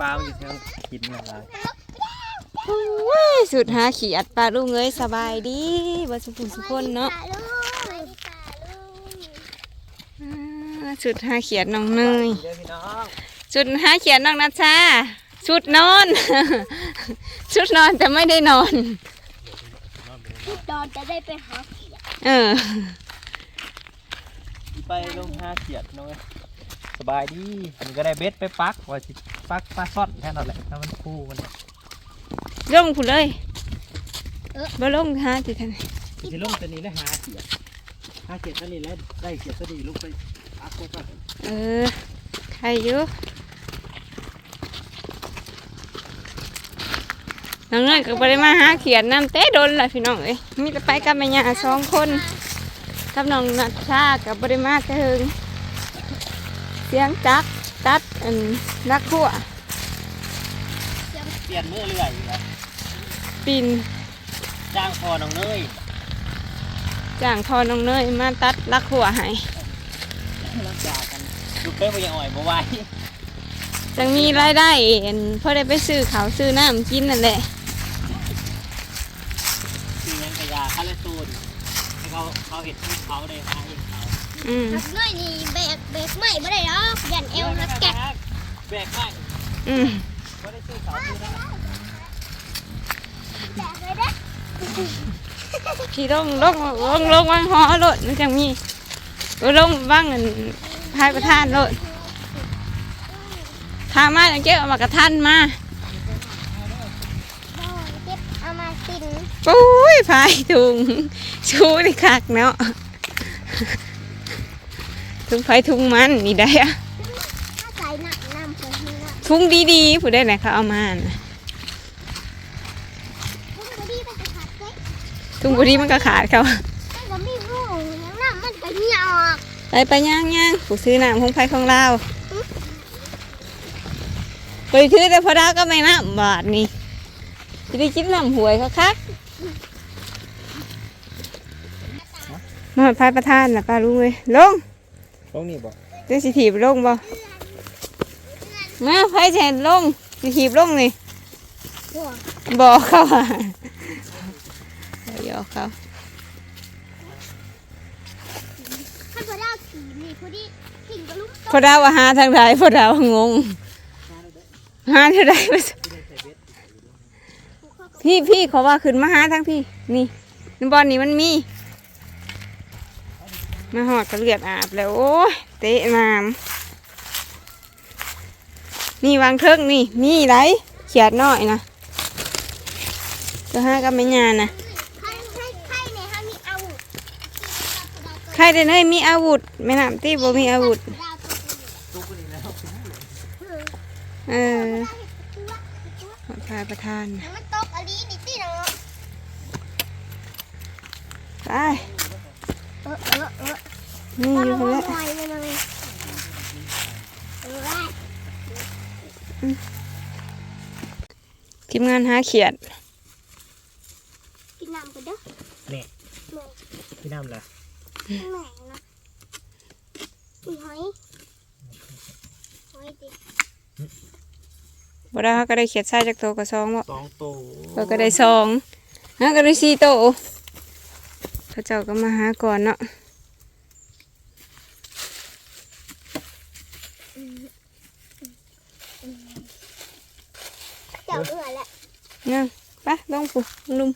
ปลามันอยู่แถวกินอะไรว้ายสุดหาขี่อัดปลาลูกเอ้ยสบายดีบ่สุขุสุคนเนาะอ่าสุดหาเขียดน้องเนยเด้อพี่น้องสุดหาเขียดน้องนัชชาชุดนอนชุดนอนแต่ไม่ได้นอนดอนจะได้ไปหาเขียดเออ ไปลงหาเขียดน้องสบายดีมันก็ได้เบ็ดไปปักว่าสิ ปักปลาซ่อนแค่นั้นแหละถ้ามันคู่มันลงผู้เลยบ่ลงหาติทันสิลงตัวนี้แล้วหาเขียดหาเขียดตัวนี้แล้วได้เขียดตัวนี้ลงไปปักไว้ก่อนเออใครอยู่น้องเนยก็บ่ได้มาหาเขียดน้ำเต้โดนล่ะพี่น้องเอ้ยมีแต่ไปกับแม่ย่าสองคนกับน้องนัชชากับบริมาแต่เฮงเสียงจักตัดอันนักขั่ว เปลี่ยนมือเรื่อยอยู่แล้วปีนจ้างพอน้องเนยจ้างพอน้องเนยมาตัดนักขั่วให้รักษากันดูเป้บ่ยังอ่อยบ่ไหวจังมีรายได้อันพอได้ไปซื้อข้าวซื้อน้ำกินนั่นแหละคือยังกระยาคาเลตูนให้เขาเขาเห็ดที่เขาได้หาเองเขาอืมหักน้อยนี่แบกแบกไม่ไม่ได้หรอกยันเอวนักแกะแบกไม่อืมบ่ ได้ซื้อเขาซื้อได้แบกเลยเด้อขี่ลงลงลงลงวางหอรถมันจังมีเออลงบ้างอันพายประทานรถพามาจังเก็บเอามากระทันมาโอ้ยเก็บเอามากินปุ้ยพายถุงชูนี่คักเนาะถุงไฟถุงมันนี่ได้อะ ถ้าใส่หนักน้ำ คนนี้นะถุงดีๆผู้ได้ไหนเขาเอามานะพวกบดีมันจะขาดเจ๊ถุงบุรีมันก็ขาดเขามันก็ไม่รู้ยังน้ำมันก็เหี่ยวออกไปไปย่างย่างผู้ซื้อน้ำของไฟของเราไปถือแต่พอดาก็ไม่น้ำบาทนี่จะได้กินน้ำหวยเขาคักมาหาไฟประทานนะป้าลุงเลยลงตรงนี้บ่เดี๋ยวสิถีบลงบ่ มาไฟแทนลงสิถีบลงนี่หัวบอกเขาอะยอกเขาขั้นพอดาวขี่นี่พอดีขี่ก็ลุ้มพอดาวว่าหาทางใดพอดาวงงหาทางใดไปสิพี่พี่เขาว่าขึ้นมาหาทางพี่ นี่ในบอลนี่มันมี มาหอดกระเลือดอาบแล้ว โอ้ยเตะน้ำ นี่วางเทิงนี่มีไรเขียดน้อยนะจะห้ากับไม่ยานนะใครใครใครเนี่ยมีอาวุธใครได้เนมีอาวุธแม่นำตีบ่มีอาวุธเออตัวตัวพาประทานมันตกอลีนี่สิเนาะไปเออเออเออนี่อยู่หคนละ ทีมงานหาเขียด กินน้ำกันเด้อนี่แม่พี่น้ำล่ะแม่นะอุ้ยหอยหอยดิบ่ได้เขาก็ได้เขียดใส่จากโตวกับซองบ่สองโตเขาก็ได้ซองฮะก็ได้สี่โตวเขาเจ้าก็มาหาก่อนเนาะ เจ้าเอื้อแหละเนี่ยไปลงปุ๊ลุม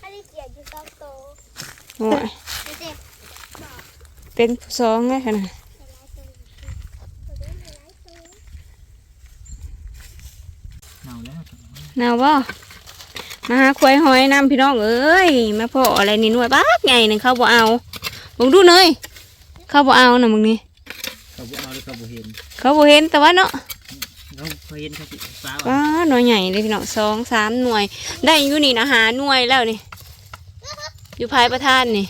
ถ้าได้เกียรอยู่สองโตโอ้ยเด็ดเป็นซองไงขนาดเน่าแล้วหนาวบ่มาหาควายหอยน้ำพี่น้องเอ้ยมาพ่ออะไรนี่หน่วยบักใหญ่หนึ่งเขาบ่เอามึงดูหน่อยเขาบ่เอานะมึงนี่เขาบ่เอาหรือเขาบ่เห็น เขาบ่เห็นแต่ว่าเนาะ เขาบ่เห็นเขาสิฟ้าว้าหน่วยใหญ่เลยพี่น้องสองสามหน่วย ได้อยู่นี่นะหาหน่วยแล้วนี่ อยู่ภายประธานนี่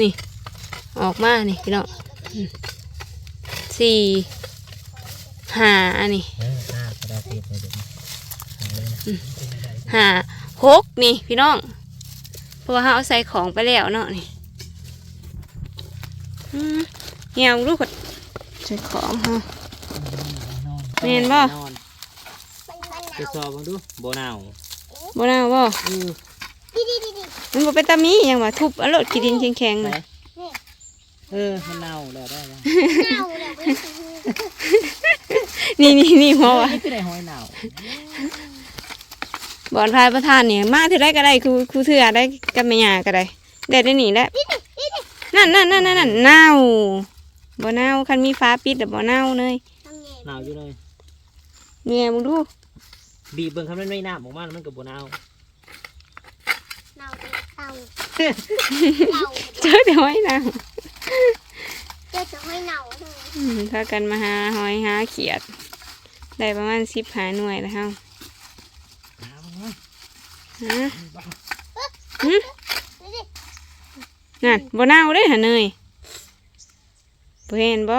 นี่ ออกมานี่พี่น้องอืมสี่ห้าอันนี้เออห้ากระดาษเทปเลยเดี๋ยวนี้ห้าหกนี่พี่น้อง เพราะว่าเขาเอาใส่ของไปแล้วเนาะนี่อืมเหี่ยวลูกใส่ของฮะ แม่นบ่นอนมันมันหไปนาวสอบมาดูโบหนาวบ่น่าบ่เออดีดีดีดีมันบ่เป็นตามีหยังว่าทุบเอารถขี้ดินแข็งๆไหนน่ะเออมันหนาวแล้วได้แล้วหนาวแล้วเว้ยนี่นี่นี่หัวว่ะนี่คือได้หอยหนาวบ่อนพายประธานเนี่ยมาเท่าใดก็ได้ครูครูเทื่อได้กับแม่ย่าก็ได้ได้ได้นี่แหละนั่นนั่นนั่นนั่นนั่นเน่าบ่เน่าคันมีฟ้าปิดแต่บ่เน่าเลยทำไง หนาวอยู่เลยเนี่ยมึงดู บีบเบิ่งคำนั้นไม่น้ำออกมาแล้วมันกับโบหนาวหนาวเป็นเตาเตาเจอแต่ไว้นะเจ้าจะให้หนาวเลยอืมถ้ากันมาหาหอยหาเขียด ได้ประมาณสิบหาหน่วยแล้วเฮาหนาวมั้ยฮะดูดินั่นบ่เน่าเด้หะเนยบ่เห็นบ่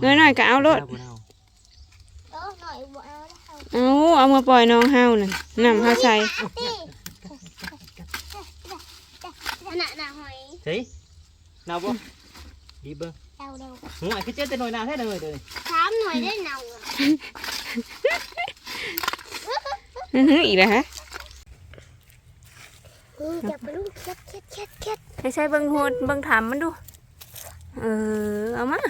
เอ้ยหน่อยก็เอาโลดบ่หนาวเออหน่อยบ่เอาแล้วเอาเอามาปล่อยน้องเฮานั่นนำเฮาใส่ตีหนาหนาหอยเฮ้ยหนาวบ่บีบเบิ่งเดาเดาหัวไอ้คือเจ๊แต่หน่อยหนาวแท้เลยเด้อถามหน่อยได้หนาวอะอื้อหืออีกแล้วฮะอือจับไปลูกเค็ดเค็ดเค็ดเค็ดให้ใช้เบิ่งโหดเบิ่งถามมันดู เออ เอามา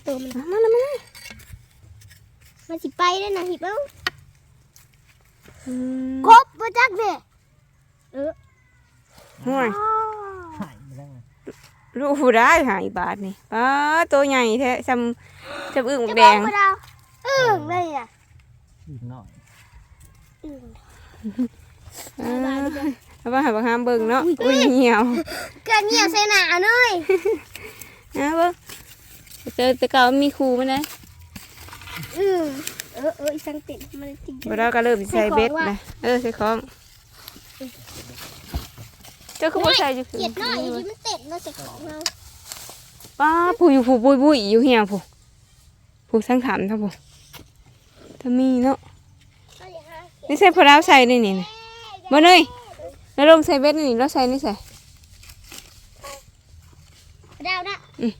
กระตัวมันเอามาแล้วมามันสิไปได้นะหิบเอ้าอืมกบมาจักเด้เออห่วยหายไปแล้วไงลูกผู้ได้หายบาทนี่ป้าตัวใหญ่แท้จำจำอึ่งจะแดบอกงมาเราอึ้งเลยอะอีกหน่อยอึ้งเออเอาไปหาบังคับเบิ่งเนาะอุ้ยเหี่ยวเกิดเหนียวใส่หนาเลยนะเบิ่ง เจอแต่เก่ามีครูมันนะอึ้งเออเอออีสังติดมันจริงบ่ได้ก็เริ่มสิใส่เบ็ดนะเออใส่ของเจ้าคือบ่ใส่อยู่เกลียดหน่อยที่มันเต็ดมาใส่ของเราป้าผู้อยู่ผู้บุยบุยอยู่เหี่ยวผู้ผู้สังขามเท่าผู้ถ้ามีเนาะก็อย่าหาเกลียดนี่ใส่พอแล้วใส่นี่นี่นะบ่เนยแล้วลงใส่เบ็ดนี่แล้วใส่นี่ใส่ ดาวนะ อืม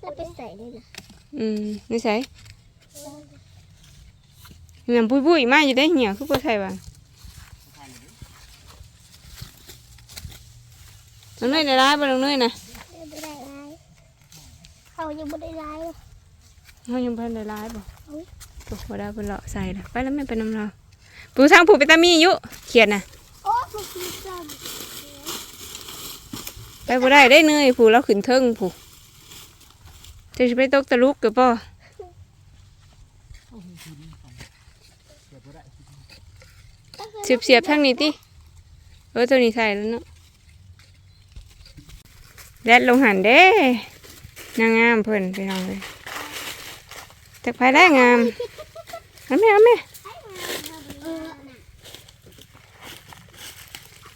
แล้วไปใส่เลยนะอืมนี่ใส่เหลี่ยมปุยปุยๆมาอยู่ได้เหี่ยวคือบ่ใส่บ้างลงเนยได้ร้ายบ่ลงเนยนะไม่ได้ร้ายเขายังไม่ได้ร้ายเลยเฮายังบ่ทันได้ร้ายบ่เอ้ยโอ้บ่ได้เพิ่นเลาะใส่ละไปแล้วแม่ไปนำเราปูทางผู้ไปตามีอยู่เขียนน่ะโอ้มันคือจไปบ่ได้ได้เนยผู้เราขึ้นเทิงผู้ จะสิไปตกตะลุกกับป่ำเสียบเสียบทางนี้ติเออตัวนี้ใส่แล้วเนาะแดดลงหันเด้นางงามเพิ่นไปลองเลยจากภายได้งามเอาแม่เอาแม่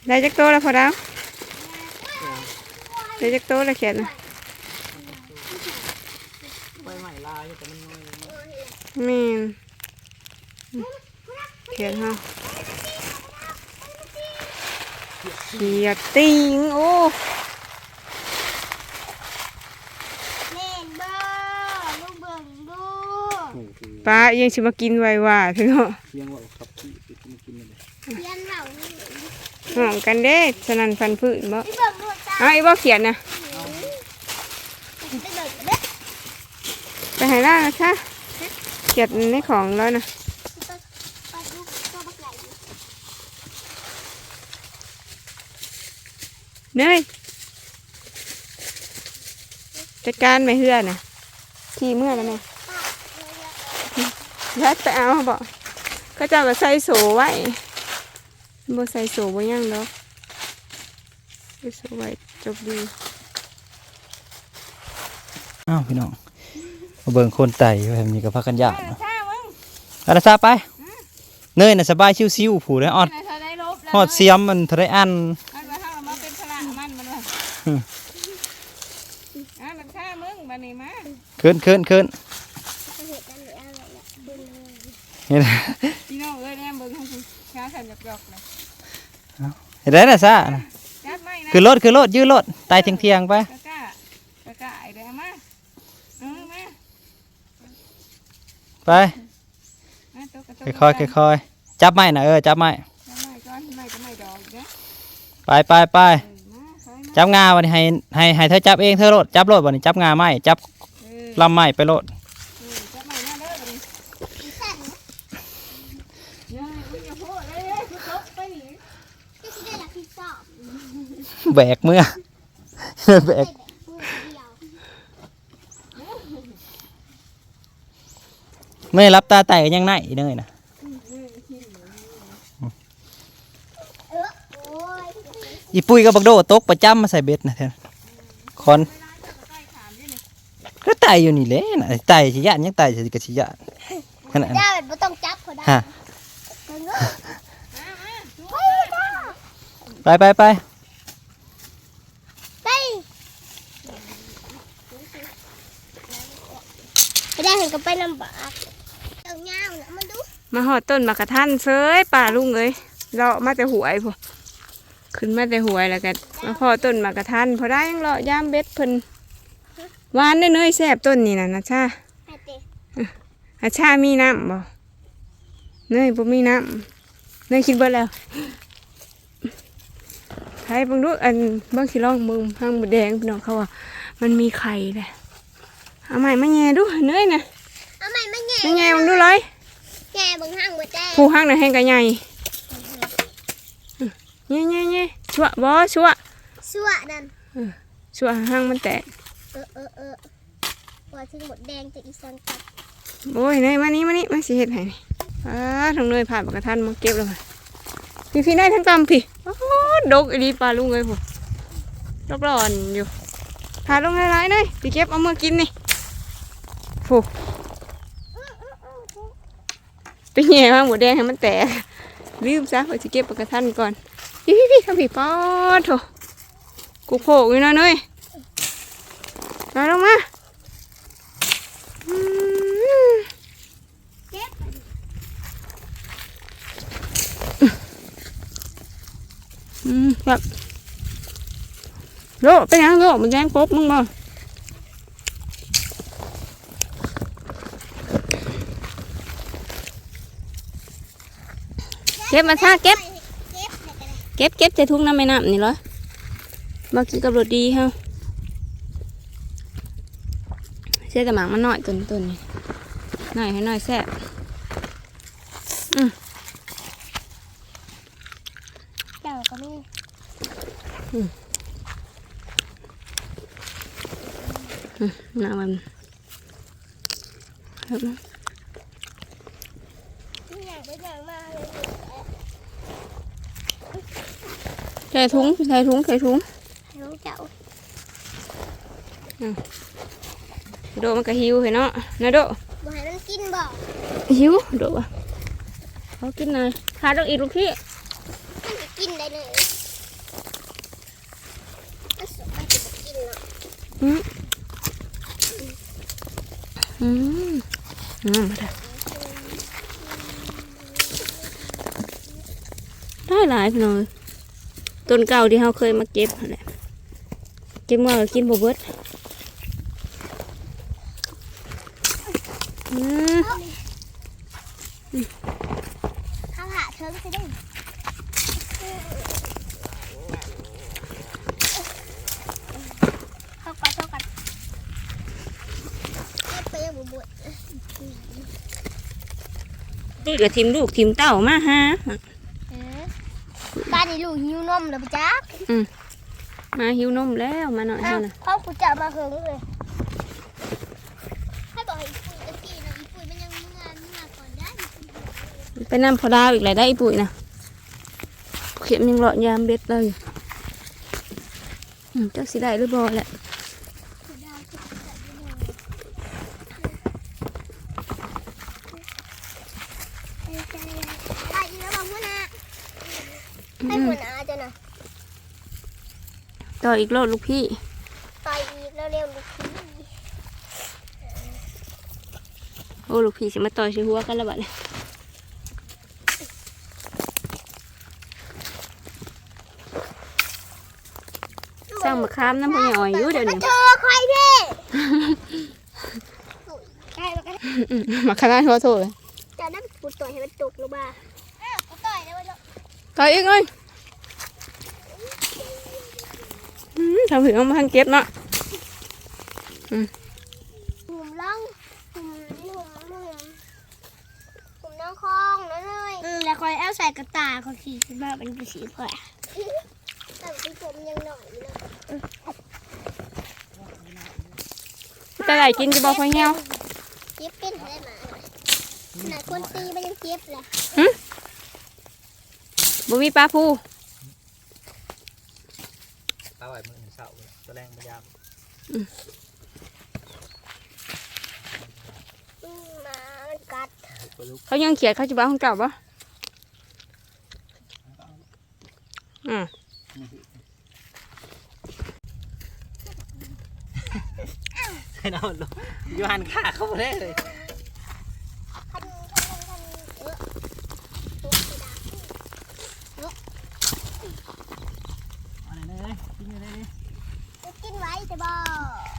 ได้จักโตแล้วพอดาวได้จักโตแล้วเขียนนะ ใบใหม่ลายแต่มันน้อย แม่นเขียนฮะเขียดติงโอ้แม่นบ่ลูกเบิ่งดูป้ายังสิมากินไวว่าพี่เนาะเพียงว่าขับขี่ไปกินกินเลยเรียนเหล่านี่ห่วงกันเด้สนั่นฟันพื้นบ่พี่เบิ่งดูจ้าเอาไอ้บ่เขียนนะไปเบิ่งกันเด้อไปใหาล่างนะค่ะ เขียนในของแล้วนะเนยจัดการไม่เฮือนะขี่เมื่อแล้วแม่ป้าเลยอะยัดไปเอาบ่ก็เจ้าใส่โสไว้บ่ใส่โสบ่ยังดอกใส่โสไว้จบดีอ้าวพี่น้อง มาเบิ่งคนไต่แบบนี้ก็พักกันยากเนาะถ้ามึงอาราซาไป เนยน่ะสบายชิวๆผู้ได้ออดถ้าได้ลบแล้วฮอดเสียมมันเทะเลอันอันว่าเฮามาเป็นพระมันมันว่าอืมอะมันฆ่ามึงบัดนี้มาเคินเคินเคินจะเห็นนั่นหรืออะไรล่ะดูเลยเห็นพี่น้องเอ้ยแน่เบิ่งของคุณช้าสั่นหยอกๆเลยเห็นได้น่ะซะจับไม่นะคือรถคือรถยื้อรถไต่เทียงๆไป กะกะกะกะไอ้เด้อมา เออมา ไปมาตัวกระค่อยๆค่อยๆจับไม้นะเออจับไม้ทำไมก้อนทำไมก็ไม่ดอกนะไปไปไปเออมาถอยมาจับงาวันนี้ให้ให้ให้เธอจับเองเธอโลดจับโลดวันนี้จับงาไม้จับเออลำไม้ไปโลดเออจะไม่มาเด้อบัดนี้สั่นเนยอุ้ยอย่าพูดเลยเด้อคือตกไปหนีที่สิได้หลักที่สอบแบกเมื่อแบก มือเดียว ไม่รับตาไต่ก็ยังไหนเนยนะเออโอ้ยอีปุ้ยกับบักโดตกประจำมาใส่เบ็ดนะเธอคอนก็ไต่อยู่นี่แหละนะไต่ชิยานยังไต่สิกะชิยานขนาดนั้นได้แบบบ่ต้องจับเขาได้ฮะเพิ่นก็เฮ้ยจ้าไปไปไปไปไม่ได้เห็นก็ไปลำบากเจ้าเงาเนี่ย มันดูมาหอดต้นมะกระทันเซยป่าลุงเอ้ยเราะมาแต่หวยพอขึ้นมาแต่หวยแล้วกันมาพอต้นมะกระทันพอได้ยังเลาะยามเบ็ดเพิ่นหวานเนยๆแซ่บต้นนี่น่ะนะชาให้เตะอาชามีน้ำบ่เนยบ่มีน้ำเนยคิดเบิดแล้วใครเบิ่งดูอันเบิ่งสิลองมึงห้างหมูแดงพี่น้องเขาว่ามันมีไข่แหละเอาใหม่มาแง่ดูเนยน่ะเอาใหม่มาแง่มาแง่มึงดูเลย แง่เบังห้างบ่แจ้ผู้ห้างน่ะแห้งกะใหญ่แง่แง่แง่ชั่วบ่ชั่วสั่วนั่นชั่วห้างมันแตกเออเออเออว่าถึงหมดแดงจะอีสันกัดโอ้ยเนยมานี่มานี่มาสิเฮ็ดให้นี่อ้าทางเนยผ่านปากกระทันมาเก็บแล้วค่ะพี่พี่ได้ทั้งกำพี่โอ้โหดกอีหลีปลาลุงเอ้ยผมรอบร้อนอยู่พาลงหลายๆหน่อยพี่เก็บเอามากินนี่โู ไปแย่มาหมูแดงให้มันแตกลืมซะไปสิเก็บปากกระทันก่อนพี่พี่พี่ทำพี่ป๊อดโถกูโผล่อยู่นะเนยมาลงมาอืมเจ็บอืมแบบโลเป็นยังโลมันแย่งกบมึงบ่ ก็บมาซะเก็บเจ็บเนี่ยกันเลยเก็บเก็บใส่ถุงน้ำไม่น้ำนี่เหรอมากินกับรสดีฮะเชื่อแต่หมางมันหน่อยตัวนี้ตัวนี้หน่อยให้หน่อยแซ่บเจ้าก็มีหน้ามันครับ ไม่อยากไปทางมาเลย ใส่ถุงใส่ถุงใส่ถุงน้องเจ้าโดมันก็หิวเห็นเนาะนะโดบ่ให้มันกินบ่หิวโดอะเขากินหน่อยขาดอกอีกลูกพี่มันจะกินได้เลยมันสุกมันจะบ่กินหรอกอืมอืมอืมมาได้ได้หลายพี่น้อย ต้นเก่าที่เราเคยมาเก็บนั่นแหละเก็บมาก็กินบ่เบิดอืมข้าวหาเทิงจะได้เข้าก่อนเข้าก่อนเอาไปยังบ่บดนี่ก็ทิมลูกทิมเต้ามาฮะเออบ้า นนี้ลูกหิวนมเลยปะจ๊ะมาหิวนมแล้วมาหน่อยอ้าเท่าวนั้นพ่อกูจะมาเฮิงเลยให้บอกให้ปุ๋ยตะกี้นะอีปุ๋ยมันยังเมื่อเมื่อก่อนได้ไปนำพอดาวอีกหลายได้อีปุ๋ยนะเข็มยังเลาะยามเบ็ดเลยอืมจักสิได้หรือบ่แหละ ได้ยินแล้วบอกหัวหน้าให้หัวหน้าจะนะ ต่ออีกโลดลูกพี่ ต่อยอีกแล้วเร็วลูกพี่โอ้ลูกพี่สิมาต่อยสิหัวกันแล้วบัดนี้สร้างมะขามน้ำพะยอยอยู่เดี๋ยวนี้เธอใครพี่อืมมาขนาดหัวโถเลยจะนั่งปูต่อยให้มันตกลงมาอ้าวต่อยแล้วมันต่อยอีกเลยอืม ทำถึงเอามาทันเก็บเนาะหุ่มล่องหุ่มหุ่มหุ่มหุ่มน้องคองนั่นเลยอืมแล้วคอยเอาใส่กระตาเขาขี่ขึ้นมาเป็นกระสีพอแต่ที่ผมยังหน่อยอยู่เลยจะไหลกินจะบอกพ่อเงี้ยวเจ็บเป็นอะไรมาหลายคนตีมันยังเจ็บเลยบ่มีปลาพู ปลาไหวมือหนึ่งเสาเลยตัวแรงพยายามอืมหมามันกัดไปลุกเขายังเขียนเขาจะบ้าของเก่าปะอืมให้น้ำลงยูหันขาเข้าไปได้เลย คันคันคันเออตัวกระดาษ อะไรเลยกินอะไรเลย จะกินไว้ จะบอก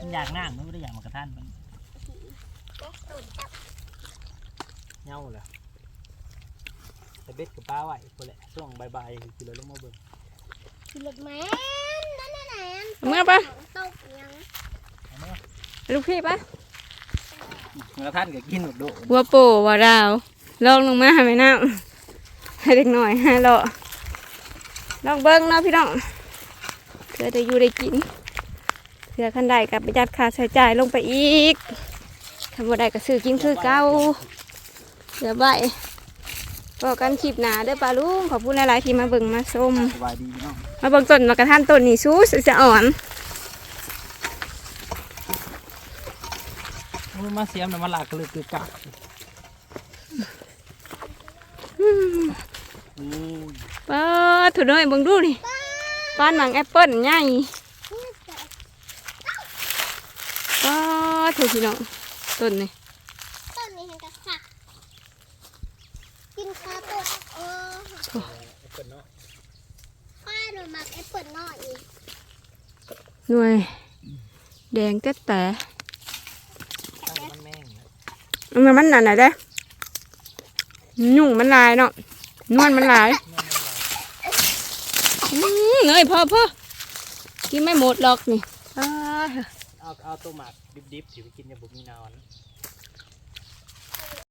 มันอยากนั่งมันไม่ได้อยากมากระทันมันตุ่นจับเงาเลยแต่เบ็ดกับปลาไหวคนแหละช่วงบ่ายๆคือเราลงมาเบิ่งกินหลดแม่นั่นนั่นนั่นเอามื่อปะตกยังเอามาลูกพี่ปะกระทันกับกินหมดโดวัวโปวัวดาวลองลงมาไหมน้ำให้เด็กหน่อยให้เลาะลองเบิ้งเนาะพี่น้องเพื่อจะอยู่ได้กินเพื่อขันใดกับประหยัดค่าใช้จ่ายลงไปอีกทำบ่ได้ก็ซื้อกินคือเก่าเดี๋ยวใบก็กันคลิปหนาเด้อปลาลุงขอบคุณหลายๆที่มาเบิ่งมาชมสบายดีพี่น้องมาเบิ่งต้นมากระทันต้นนี่สู้จะอ่อนมันมาเสียมน่ะมันหลากกระลึกกึกกักอืมอู้ยป้าถุนเอ้ยเบิ่งดูนี่ ป้านหมังแอปเปิ้ลใหญ่ป้าถุพี่น้องต้นนี่ต้นนี้เห็นกระสักกินข้าวต้นเออแอปเปิ้ลเนาะป้าโดนมักแอปเปิลน้อยอีกหน่วย แดงแต่แต่ตั้งมันแม่งนะมันมันนั่นน่ะเด้ ยุ่งมันลายเนาะนวลมันลายอืม เอ้ยพ่อพ่อกินไม่หมดหรอกนี่ป้าเอาเอาตัวหมักดิบๆถือไปกินอย่าบุมีนอน